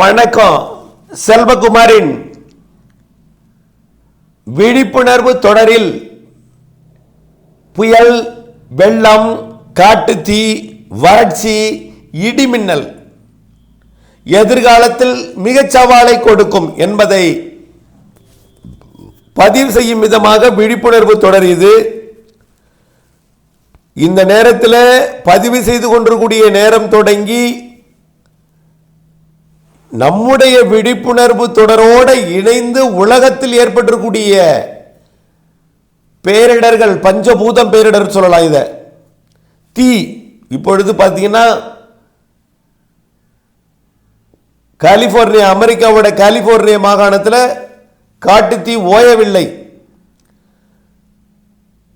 வணக்கம் செல்வகுமாரின் விழிப்புணர்வு தொடரில் புயல் வெள்ளம் காட்டுத்தீ வறட்சி இடிமின்னல் எதிர்காலத்தில் மிகச் சவாலை கொடுக்கும் என்பதை பதிவு செய்யும் விதமாக விழிப்புணர்வு தொடர் இது. இந்த நேரத்தில் பதிவு செய்து கொண்டிருக்கூடிய நேரம் தொடங்கி நம்முடைய விழிப்புணர்வு தொடரோடு இணைந்து உலகத்தில் ஏற்பட்டிருக்கூடிய பேரிடர்கள் பஞ்சபூதம் பேரிடர் சொல்லலாம் இதை. தீ இப்பொழுது பார்த்தீங்கன்னா கலிபோர்னியா அமெரிக்காவோட கலிபோர்னியா மாகாணத்தில் காட்டு தீ ஓயவில்லை.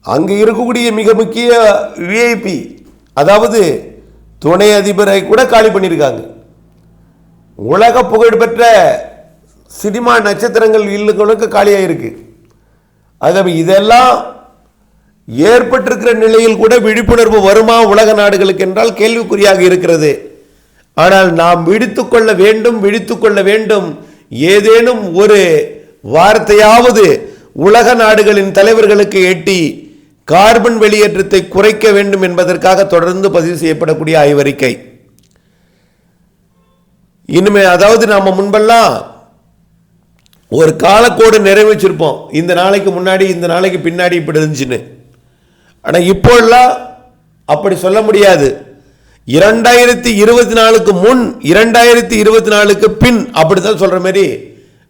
அங்கு இருக்கக்கூடிய மிக முக்கிய விஐபி அதாவது துணை அதிபரை கூட காலி பண்ணியிருக்காங்க. உலக புகழ்பெற்ற சினிமா நட்சத்திரங்கள் இல்லுகளுக்கு காலியாக இருக்கு ஆகவே இதெல்லாம் ஏற்பட்டிருக்கிற நிலையில் கூட விழிப்புணர்வு வருமா உலக நாடுகளுக்கு என்றால் கேள்விக்குறியாக இருக்கிறது. ஆனால் நாம் விழித்துக்கொள்ள வேண்டும் விழித்துக்கொள்ள வேண்டும். ஏதேனும் ஒரு வார்த்தையாவது உலக நாடுகளின் தலைவர்களுக்கு எட்டி கார்பன் வெளியேற்றத்தை குறைக்க வேண்டும் என்பதற்காக தொடர்ந்து பதிவு செய்யப்படக்கூடிய ஆய்வறிக்கை. இனிமே அதாவது நாம் முன்பெல்லாம் ஒரு காலக்கோடு நிறைவேற்றிருப்போம். இந்த நாளைக்கு முன்னாடி இந்த நாளைக்கு பின்னாடி இப்படி இருந்துச்சுன்னு. ஆனால் இப்போல்லாம் அப்படி சொல்ல முடியாது. இரண்டாயிரத்தி இருபத்தி நாலுக்கு முன் இரண்டாயிரத்தி இருபத்தி நாலுக்கு பின் அப்படி தான் சொல்கிற மாதிரி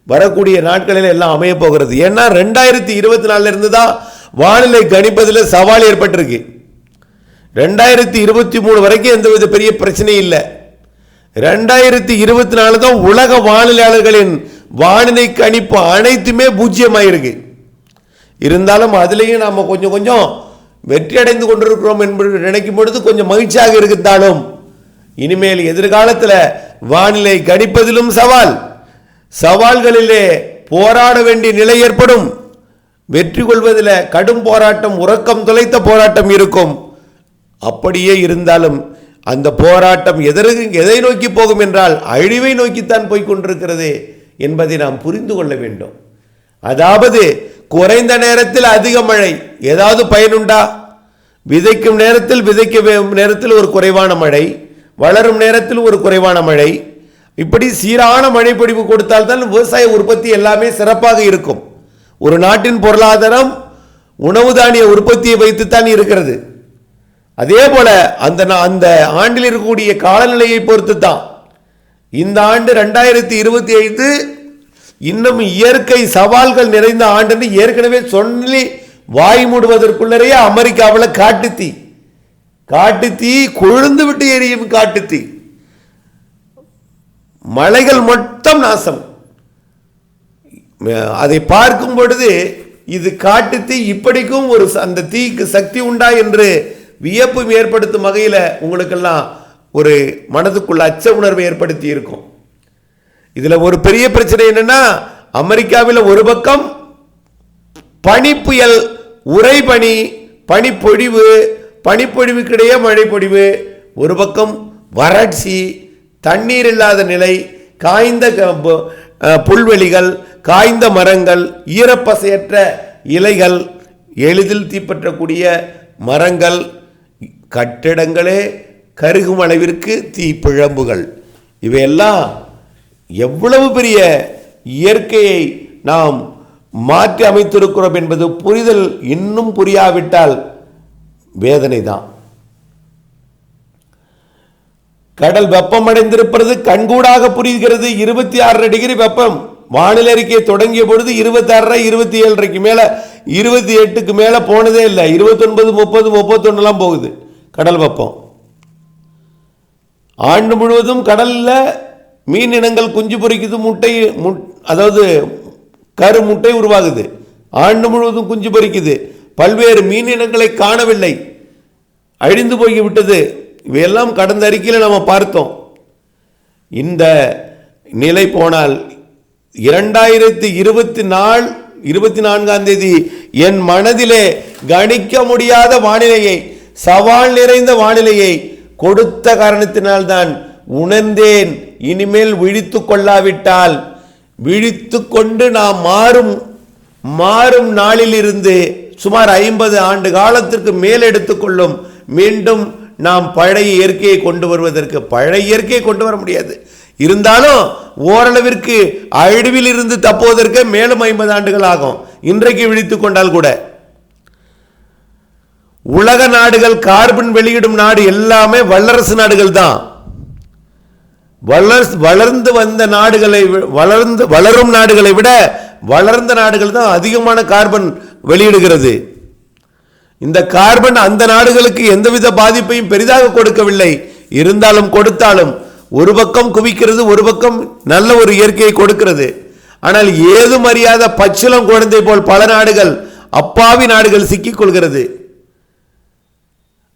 வரக்கூடிய நாட்களில் எல்லாம் அமைய போகிறது. ஏன்னா ரெண்டாயிரத்தி இருபத்தி நாலுல இருந்து தான் வானிலை கணிப்பதில் சவால் ஏற்பட்டிருக்கு. ரெண்டாயிரத்தி இருபத்தி மூணு வரைக்கும் எந்தவித பெரிய பிரச்சனையும் இல்லை. ரெண்டாயிரத்தி இருபத்தி நாலு தான் உலக வானிலையாளர்களின் வானிலை கணிப்பு அனைத்துமே பூஜ்ஜியமாயிருக்கு. இருந்தாலும் அதுலேயும் நாம் கொஞ்சம் கொஞ்சம் வெற்றி அடைந்து கொண்டிருக்கிறோம் என்பது நினைக்கும் பொழுது கொஞ்சம் மகிழ்ச்சியாக இருந்தாலும் இனிமேல் எதிர்காலத்தில் வானிலை கணிப்பதிலும் சவால். சவால்களிலே போராட வேண்டிய நிலை ஏற்படும். வெற்றி கொள்வதில் கடும் போராட்டம் உறக்கம் தொலைத்த போராட்டம் இருக்கும். அப்படியே இருந்தாலும் அந்த போராட்டம் எதற்கு எதை நோக்கி போகும் என்றால் அழிவை நோக்கித்தான் போய்கொண்டிருக்கிறது என்பதை நாம் புரிந்து கொள்ள வேண்டும். அதாவது குறைந்த நேரத்தில் அதிக மழை ஏதாவது பயனுண்டா? விதைக்கும் நேரத்தில் விதைக்க நேரத்தில் ஒரு குறைவான மழை வளரும் நேரத்தில் ஒரு குறைவான மழை. இப்படி சீரான மழைப்பொழிவு கொடுத்தால்தான் விவசாய உற்பத்தி எல்லாமே சிறப்பாக இருக்கும். ஒரு நாட்டின் பொருளாதாரம் உணவு தானிய உற்பத்தியை வைத்துத்தான் இருக்கிறது. அதே போல அந்த அந்த ஆண்டில் இருக்கக்கூடிய காலநிலையை பொறுத்து தான் இந்த ஆண்டு ரெண்டாயிரத்தி இருபத்தி ஐந்து இன்னும் இயற்கை சவால்கள் நிறைந்த ஆண்டுன்னு ஏற்கனவே சொல்லி வாய் மூடுவதற்குள்ளரையே அமெரிக்காவில் காட்டுத்தீ. காட்டுத்தீ கொழுந்து விட்டு எரியும் காட்டுத்தீ. மலைகள் மொத்தம் நாசம். அதை பார்க்கும் பொழுது இது காட்டுத்தீ இப்படிக்கும் ஒரு அந்த தீக்கு சக்தி உண்டா என்று வியப்பு ஏற்படுத்தும் வகையில் உங்களுக்கெல்லாம் ஒரு மனதுக்குள்ள அச்ச உணர்வை ஏற்படுத்தி இருக்கும். இதில் ஒரு பெரிய பிரச்சனை என்னன்னா அமெரிக்காவில் ஒரு பக்கம் பனிப்புயல் உறைபனி பனிப்பொழிவு பனிப்பொழிவுக்கிடையே மழைப்பொழிவு ஒரு பக்கம் வறட்சி தண்ணீர் இல்லாத நிலை காய்ந்த க- பு- புல்வெளிகள் காய்ந்த மரங்கள் ஈரப்பசையற்ற இலைகள் எளிதில் தீப்பற்றக்கூடிய மரங்கள் கட்டிடங்களே கருகும் அளவிற்கு தீப்பிழம்புகள். இவையெல்லாம் எவ்வளவு பெரிய இயற்கையை நாம் மாற்றி அமைத்திருக்கிறோம் என்பது புரிதல் இன்னும் புரியாவிட்டால் வேதனை தான் கடல் வெப்பமடைந்திருப்பது கண்கூடாக புரிகிறது. இருபத்தி ஆறு டிகிரி வெப்பம் வானிலை அறிக்கை தொடங்கிய பொழுது இருபத்தாறரை இருபத்தி ஏழரைக்கு மேலே இருபத்தி எட்டுக்கு மேலே போனதே இல்லை. இருபத்தொன்பது முப்பது முப்பத்தொன்னுலாம் போகுது. கடல் வெப்பம். ஆண்டு முழுவதும் கடலில் மீன் இனங்கள் குஞ்சு பொறிக்குது முட்டை முட் அதாவது கரு முட்டை உருவாகுது. ஆண்டு முழுவதும் குஞ்சு பொறிக்குது. பல்வேறு மீன் இனங்களை காணவில்லை. அழிந்து போய் விட்டது. இவையெல்லாம் கடந்த அறிக்கையில் நம்ம பார்த்தோம். இந்த நிலை போனால் இரண்டாயிரத்தி இருபத்தி நாள் இருபத்தி நான்காம் தேதி என் மனதிலே கணிக்க முடியாத வானிலையை சவால் நிறைந்த வானிலையை கொடுத்த காரணத்தினால்தான் உணர்ந்தேன். இனிமேல் விழித்து கொள்ளாவிட்டால் விழித்து கொண்டு நாம் மாறும் மாறும் நாளிலிருந்து சுமார் ஐம்பது ஆண்டு காலத்திற்கு மேல் எடுத்துக்கொள்ளும் மீண்டும் நாம் பழைய இயற்கையை கொண்டு வருவதற்கு பழைய இயற்கையை கொண்டு வர முடியாது. இருந்தாலும் ஓரளவிற்கு அழிவில் இருந்து தப்புவதற்கு மேலும் ஐம்பது ஆண்டுகள் ஆகும். இன்றைக்கு விழித்துக் கொண்டால் கூட. உலக நாடுகள் கார்பன் வெளியிடும் நாடு எல்லாமே வல்லரசு நாடுகள் தான். வளர் வளர்ந்து வந்த நாடுகளை வளர்ந்து வளரும் நாடுகளை விட வளர்ந்த நாடுகள் தான் அதிகமான கார்பன் வெளியிடுகிறது. இந்த கார்பன் அந்த நாடுகளுக்கு எந்தவித பாதிப்பையும் பெரிதாக கொடுக்கவில்லை. இருந்தாலும் கொடுத்தாலும் ஒரு பக்கம் குவிக்கிறது ஒரு பக்கம் நல்ல ஒரு இயற்கையை கொடுக்கிறது. ஆனால் ஏதும் அறியாத பச்சிலம் குழந்தை போல் பல நாடுகள் அப்பாவி நாடுகள் சிக்கிக்கொள்கிறது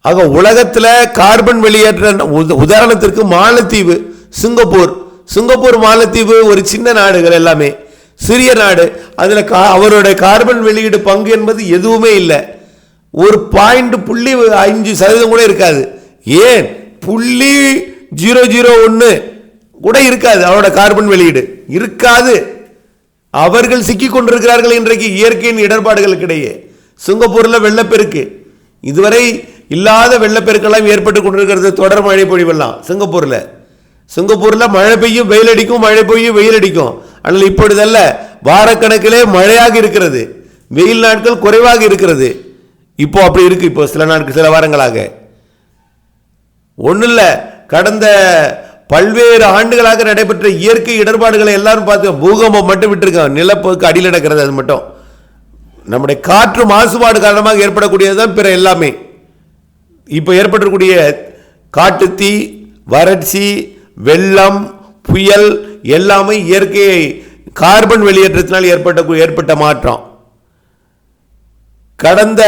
ஆக உலகத்தில் கார்பன் வெளியேற்ற உத- உதாரணத்திற்கு மாலத்தீவு சிங்கப்பூர். சிங்கப்பூர் மாலத்தீவு ஒரு சின்ன நாடுகள் எல்லாமே. சிறிய நாடு. அதில் கா- அவருடைய கார்பன் வெளியீடு பங்கு என்பது எதுவுமே இல்லை. ஒரு பாயிண்ட் புள்ளி அஞ்சு சதவீதம் கூட இருக்காது. ஏன்? புள்ளி ஜீரோ ஜீரோ ஒன்று கூட இருக்காது அவரோட கார்பன் வெளியீடு. இருக்காது. அவர்கள் சிக்கிக்கொண்டிருக்கிறார்கள் இன்றைக்கு இயற்கையின் இடர்பாடுகளுக்கிடையே. சிங்கப்பூரில் வெள்ளப்பெருக்கு. இதுவரை இல்லாத வெள்ளப்பெருக்கெல்லாம் ஏற்பட்டு கொண்டிருக்கிறது. தொடர் மழை பொழிவெல்லாம் சிங்கப்பூரில். சிங்கப்பூரில் மழை பெய்யும் வெயில் அடிக்கும் மழை பெய்யும் வெயில் அடிக்கும். ஆனால் இப்பொழுதல்ல வாரக்கணக்கிலே மழையாக இருக்கிறது. வெயில் நாட்கள் குறைவாக இருக்கிறது. இப்போ அப்படி இருக்கு. இப்போ சில நாட்கள் சில வாரங்களாக. ஒன்றும் இல்லை கடந்த பல்வேறு ஆண்டுகளாக நடைபெற்ற இயற்கை இடர்பாடுகளை எல்லாரும் பார்த்து பூகம்பம் மட்டும் விட்டுருக்கோம் நிலப்போக்கு அடியில் நடக்கிறது அது மட்டும். நம்முடைய காற்று மாசுபாடு காரணமாக ஏற்படக்கூடியது தான் பிற எல்லாமே. இப்போ ஏற்பட்டிருக்கக்கூடிய காட்டுத்தீ வறட்சி வெள்ளம் புயல் எல்லாமே இயற்கையை கார்பன் வெளியேற்றத்தினால் ஏற்பட்ட ஏற்பட்ட மாற்றம். கடந்த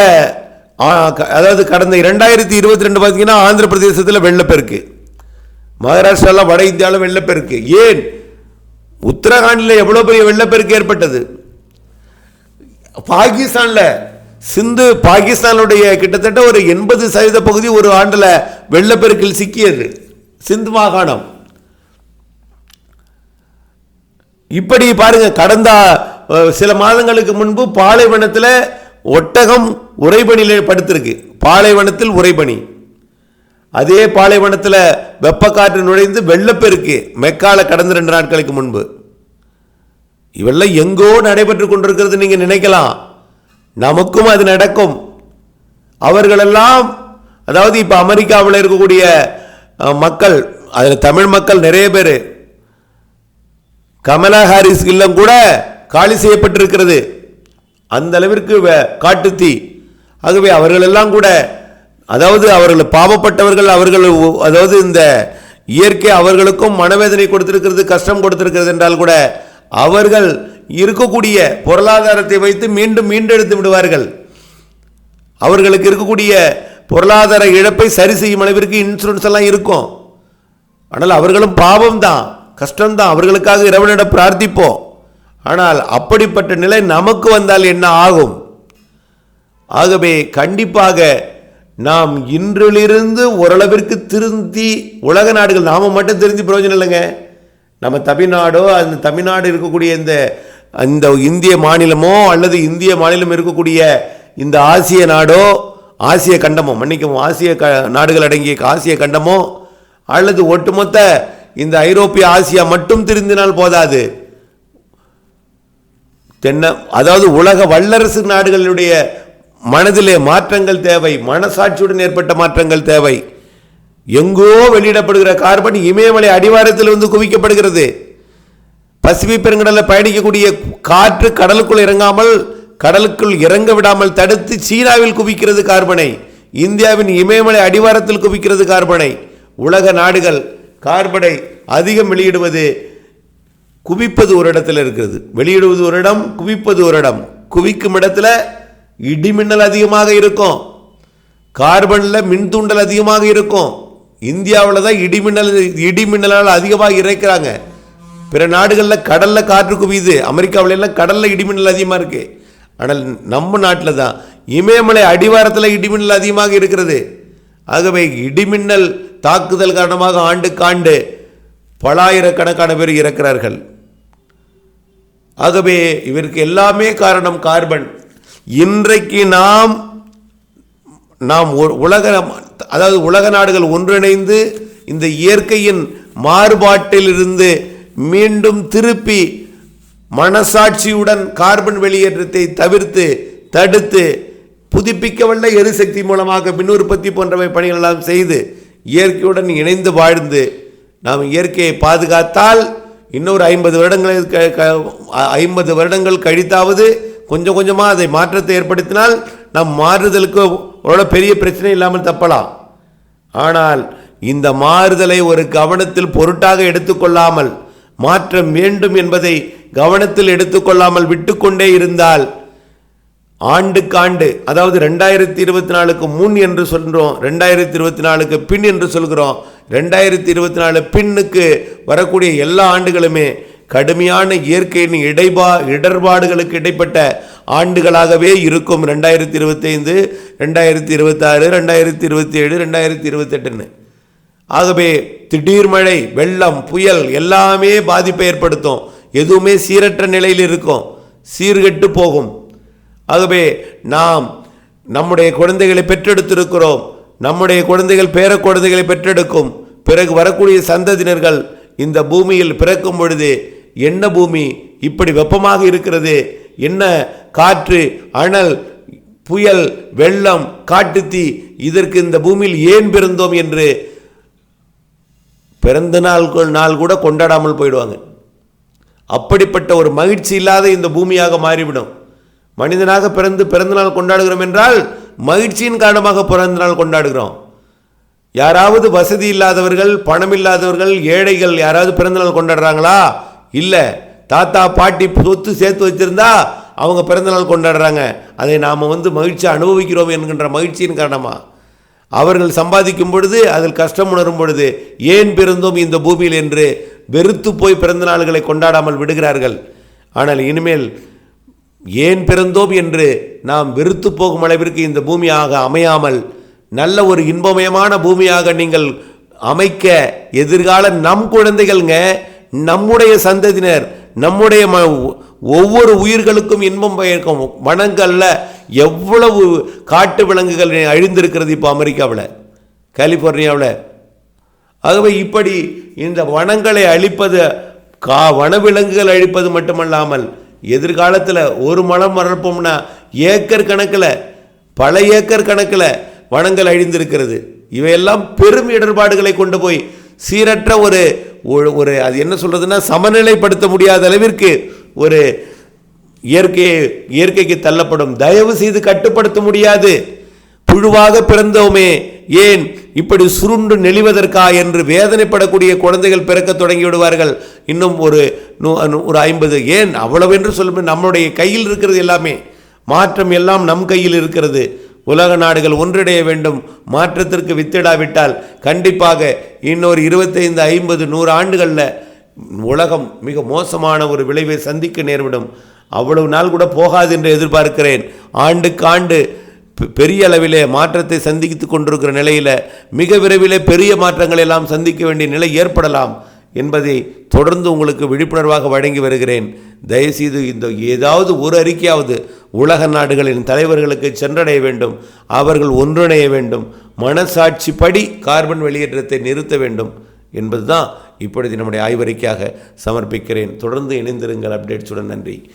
அதாவது கடந்த இரண்டாயிரத்தி இருபத்தி ரெண்டு பார்த்தீங்கன்னா ஆந்திர பிரதேசத்தில் வெள்ளப்பெருக்கு. மகாராஷ்டிராவில் வட இந்தியாவில் வெள்ளப்பெருக்கு. ஏன்? உத்தரகாண்டில் எவ்வளோ பெரிய வெள்ளப்பெருக்கு ஏற்பட்டது? பாகிஸ்தானில் சிந்து பாகிஸ்தானுடைய கிட்டத்தட்ட ஒரு எண்பது சதவீத பகுதி ஒரு ஆண்டில் வெள்ளப்பெருக்கில் சிக்கியது. சிந்து மாகாணம். இப்படி பாருங்க கடந்த சில மாதங்களுக்கு முன்பு பாலைவனத்தில் ஒட்டகம் உறைபணியில் படுத்திருக்கு. பாலைவனத்தில் உறைபனி. அதே பாலைவனத்தில் வெப்பக்காற்று நுழைந்து வெள்ளப்பெருக்கு மெக்கால கடந்த ரெண்டு நாட்களுக்கு முன்பு. இவெல்லாம் எங்கோ நடைபெற்று கொண்டிருக்கிறது நீங்கள் நினைக்கலாம். நமக்கும் அது நடக்கும். அவர்களெல்லாம் அதாவது இப்போ அமெரிக்காவில் இருக்கக்கூடிய மக்கள் அதில் தமிழ் மக்கள் நிறைய பேர். கமலா ஹாரிஸ் இல்லம் கூட காலி செய்யப்பட்டிருக்கிறது. அந்த அளவிற்கு வ- காட்டுத்தீ. ஆகவே அவர்களெல்லாம் கூட அதாவது அவர்கள் பாவப்பட்டவர்கள் அவர்கள் அதாவது இந்த இயற்கை அவர்களுக்கும் மனவேதனை கொடுத்திருக்கிறது கஷ்டம் கொடுத்திருக்கிறது என்றால் கூட அவர்கள் இருக்கக்கூடிய பொருளாதாரத்தை வைத்து மீண்டும் மீண்டெடுத்து விடுவார்கள். அவர்களுக்கு இருக்கக்கூடிய பொருளாதார இழப்பை சரி செய்யும் அளவிற்கு இன்சூரன்ஸ் எல்லாம் இருக்கும். ஆனால் அவர்களும் பாவம்தான் கஷ்டம்தான். அவர்களுக்காக இறைவனிடம் பிரார்த்திப்போம். ஆனால் அப்படிப்பட்ட நிலை நமக்கு வந்தால் என்ன ஆகும்? ஆகவே கண்டிப்பாக நாம் இன்றிலிருந்து ஓரளவிற்கு திருந்தி உலக நாடுகள் நாம் மட்டும் திருந்தி பிரயோஜனம் இல்லைங்க. நம்ம தமிழ்நாடோ அந்த தமிழ்நாடு இருக்கக்கூடிய இந்த இந்த இந்திய மாநிலமோ அல்லது இந்திய மாநிலம் இருக்கக்கூடிய இந்த ஆசிய நாடோ ஆசிய கண்டமோ மன்னிக்கவும் ஆசிய க நாடுகள் அடங்கிய ஆசிய கண்டமோ அல்லது ஒட்டுமொத்த இந்த ஐரோப்பிய ஆசியா மட்டும் திருந்தினால் போதாது. தென்ன அதாவது உலக வல்லரசு நாடுகளுடைய மனதிலே மாற்றங்கள் தேவை மனசாட்சியுடன் ஏற்பட்ட மாற்றங்கள் தேவை. எங்கோ வெளியிடப்படுகிற கார்பன் இமயமலை அடிவாரத்தில் வந்து குவிக்கப்படுகிறது. பசிபி பெருங்கடலில் பயணிக்கக்கூடிய காற்று கடலுக்குள் இறங்காமல் கடலுக்குள் இறங்க விடாமல் தடுத்து சீனாவில் குவிக்கிறது கார்பனை. இந்தியாவின் இமயமலை அடிவாரத்தில் குவிக்கிறது கார்பனை. உலக நாடுகள் கார்பனை அதிகம் வெளியிடுவது குவிப்பது ஒரு இடத்துல இருக்கிறது. வெளியிடுவது ஒரு இடம் குவிப்பது ஒரு இடம். குவிக்கும் இடத்துல இடிமின்னல் அதிகமாக இருக்கும். கார்பனில் மின்தூண்டல் அதிகமாக இருக்கும். இந்தியாவில் தான் இடிமின்னல் இடிமின்னலால் அதிகமாக இறைக்கிறாங்க. பிற நாடுகளில் கடலில் காற்று குவியுது. அமெரிக்காவில எல்லாம் கடலில் இடிமின்னல் அதிகமாக இருக்குது ஆனால் நம்ம நாட்டில் தான் இமயமலை அடிவாரத்தில் இடிமின்னல் அதிகமாக இருக்கிறது. ஆகவே இடிமின்னல் தாக்குதல் காரணமாக ஆண்டுக்காண்டு பலாயிரக்கணக்கான பேர் இறக்கிறார்கள். ஆகவே இவருக்கு எல்லாமே காரணம் கார்பன். இன்றைக்கு நாம் நாம் உலக அதாவது உலக நாடுகள் ஒன்றிணைந்து இந்த இயற்கையின் மாறுபாட்டிலிருந்து மீண்டும் திருப்பி மனசாட்சியுடன் கார்பன் வெளியேற்றத்தை தவிர்த்து தடுத்து புதுப்பிக்கவல்ல எரிசக்தி மூலமாக மின் உற்பத்தி போன்றவை பணிகள் எல்லாம் செய்து இயற்கையுடன் இணைந்து வாழ்ந்து நாம் இயற்கையை பாதுகாத்தால் இன்னொரு ஐம்பது வருடங்களுக்கு க- க- ஐம்பது வருடங்கள் கழித்தாவது கொஞ்சம் கொஞ்சமாக அதை மாற்றத்தை ஏற்படுத்தினால் நம் மாறுதலுக்கு ஒரு பெரிய பிரச்சனை இல்லாமல் தப்பலாம். ஆனால் இந்த மாறுதலை ஒரு கவனத்தில் பொருட்டாக எடுத்துக்கொள்ளாமல் மாற்றம் வேண்டும் என்பதை கவனத்தில் எடுத்துக்கொள்ளாமல் விட்டுக்கொண்டே இருந்தால் ஆண்டுக்காண்டு அதாவது ரெண்டாயிரத்தி இருபத்தி நாலுக்கு முன் என்று சொல்கிறோம் ரெண்டாயிரத்தி இருபத்தி நாலுக்கு பின் என்று சொல்கிறோம் ரெண்டாயிரத்தி இருபத்தி நாலு பின்னுக்கு வரக்கூடிய எல்லா ஆண்டுகளுமே கடுமையான இயற்கையின் இடைபா இடர்பாடுகளுக்கு இடைப்பட்ட ஆண்டுகளாகவே இருக்கும் ரெண்டாயிரத்தி இருபத்தைந்து ரெண்டாயிரத்தி இருபத்தாறு ரெண்டாயிரத்தி இருபத்தி ஏழு ரெண்டாயிரத்தி இருபத்தெட்டுன்னு. ஆகவே திடீர் மழை வெள்ளம் புயல் எல்லாமே பாதிப்பை ஏற்படுத்தும். எதுவுமே சீரற்ற நிலையில் இருக்கும். சீர்கெட்டு போகும். ஆகவே நாம் நம்முடைய குழந்தைகளை பெற்றெடுத்திருக்கிறோம். நம்முடைய குழந்தைகள் பேர குழந்தைகளை பெற்றெடுக்கும். பிறகு வரக்கூடிய சந்ததியினர்கள் இந்த பூமியில் பிறக்கும் பொழுது என்ன பூமி இப்படி வெப்பமாக இருக்கிறது? என்ன காற்று அனல் புயல் வெள்ளம் காட்டுத்தீ இதற்கு இந்த பூமியில் ஏன் பிறந்தோம் என்று பிறந்த நாள் நாள் கூட கொண்டாடாமல் போயிடுவாங்க. அப்படிப்பட்ட ஒரு மகிழ்ச்சி இல்லாத இந்த பூமியாக மாறிவிடும். மனிதனாக பிறந்து பிறந்த நாள் கொண்டாடுகிறோம் என்றால் மகிழ்ச்சியின் காரணமாக பிறந்த நாள் கொண்டாடுகிறோம். யாராவது வசதி இல்லாதவர்கள் பணம் இல்லாதவர்கள் ஏழைகள் யாராவது பிறந்த நாள் கொண்டாடுறாங்களா? இல்லை தாத்தா பாட்டி சொத்து சேர்த்து வச்சுருந்தா அவங்க பிறந்தநாள் கொண்டாடுறாங்க. அதை நாம் வந்து மகிழ்ச்சியாக அனுபவிக்கிறோம் என்கின்ற மகிழ்ச்சியின் காரணமாக அவர்கள் சம்பாதிக்கும் பொழுது அதில் கஷ்டம் உணரும் பொழுது ஏன் பிறந்தோம் இந்த பூமியில் என்று வெறுத்து போய் பிறந்த நாள்களை கொண்டாடாமல் விடுகிறார்கள்? ஆனால் இனிமேல் ஏன் பிறந்தோம் என்று நாம் வெறுத்து போகும் அளவிற்கு இந்த பூமியாக அமையாமல் நல்ல ஒரு இன்பமயமான பூமியாக நீங்கள் அமைக்க எதிர்கால நம் குழந்தைகள்ங்க நம்முடைய சந்ததியினர் நம்முடைய ம ஒவ்வொரு உயிர்களுக்கும் இன்பம் பயக்கும் வனங்கள்ல எவ்வளவு காட்டு விலங்குகள் அழிந்திருக்கிறது இப்போ அமெரிக்காவில் கலிஃபோர்னியாவில் ஆகவே இப்படி இந்த வனங்களை அழிப்பது கா வனவிலங்குகள் அழிப்பது மட்டுமல்லாமல் எதிர்காலத்தில் ஒரு மலம் வளர்ப்போம்னா ஏக்கர் கணக்கில் பல ஏக்கர் கணக்கில் வனங்கள் அழிந்திருக்கிறது. இவையெல்லாம் பெரும் இடர்பாடுகளை கொண்டு போய் சீரற்ற ஒரு ஒரு- ஒரு அது என்ன சொல்கிறதுன்னா சமநிலைப்படுத்த முடியாத அளவிற்கு ஒரு இயற்கையை இயற்கைக்கு தள்ளப்படும். தயவு செய்து கட்டுப்படுத்த முடியாது. புழுவாக பிறந்தோமே ஏன் இப்படி சுருண்டு நெளிவதற்கா என்று வேதனைப்படக்கூடிய குழந்தைகள் பிறக்க தொடங்கி விடுவார்கள். இன்னும் ஒரு நூ- ஒரு ஐம்பது ஏன் அவ்வளவென்று சொல்லும் நம்மளுடைய கையில் இருக்கிறது எல்லாமே. மாற்றம் எல்லாம் நம் கையில் இருக்கிறது. உலக நாடுகள் ஒன்றிடைய வேண்டும். மாற்றத்திற்கு வித்திடாவிட்டால் கண்டிப்பாக இன்னொரு இருபத்தைந்து ஐம்பது நூறு ஆண்டுகளில் உலகம் மிக மோசமான ஒரு விளைவை சந்திக்க நேர்விடும் அவ்வளவு நாள் கூட போகாது என்று எதிர்பார்க்கிறேன். ஆண்டுக்கு ஆண்டு பெ- பெரிய அளவிலே மாற்றத்தை சந்தித்து கொண்டிருக்கிற நிலையில் மிக விரைவிலே பெரிய மாற்றங்களை எல்லாம் சந்திக்க வேண்டிய நிலை ஏற்படலாம் என்பதை தொடர்ந்து உங்களுக்கு விழிப்புணர்வாக வழங்கி வருகிறேன். தயவுசெய்து இந்த ஏதாவது ஒரு அறிக்கையாவது உலக நாடுகளின் தலைவர்களுக்கு சென்றடைய வேண்டும் அவர்கள் ஒன்றிணைய வேண்டும் மனசாட்சிப்படி கார்பன் வெளியேற்றத்தை நிறுத்த வேண்டும் என்பதுதான் இப்பொழுது நம்முடைய ஆய்வறிக்கையாக சமர்ப்பிக்கிறேன். தொடர்ந்து இணைந்திருங்கள். அப்டேட்ஸுடன் நன்றி.